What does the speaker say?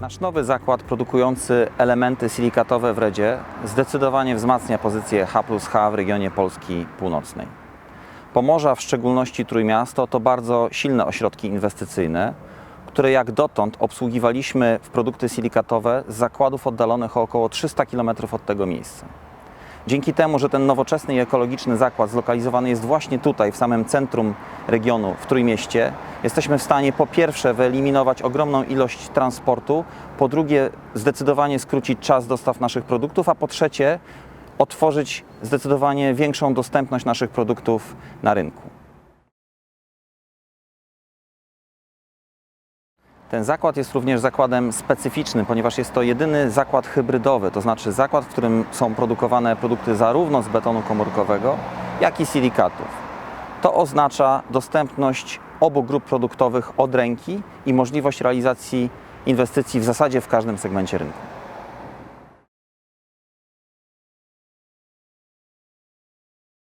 Nasz nowy zakład produkujący elementy silikatowe w Redzie zdecydowanie wzmacnia pozycję H plus H w regionie Polski Północnej. Pomorza, w szczególności Trójmiasto, to bardzo silne ośrodki inwestycyjne, które jak dotąd obsługiwaliśmy w produkty silikatowe z zakładów oddalonych o około 300 km od tego miejsca. Dzięki temu, że ten nowoczesny i ekologiczny zakład zlokalizowany jest właśnie tutaj, w samym centrum regionu, w Trójmieście, jesteśmy w stanie po pierwsze wyeliminować ogromną ilość transportu, po drugie zdecydowanie skrócić czas dostaw naszych produktów, a po trzecie otworzyć zdecydowanie większą dostępność naszych produktów na rynku. Ten zakład jest również zakładem specyficznym, ponieważ jest to jedyny zakład hybrydowy, to znaczy zakład, w którym są produkowane produkty zarówno z betonu komórkowego, jak i silikatów. To oznacza dostępność obu grup produktowych od ręki i możliwość realizacji inwestycji w zasadzie w każdym segmencie rynku.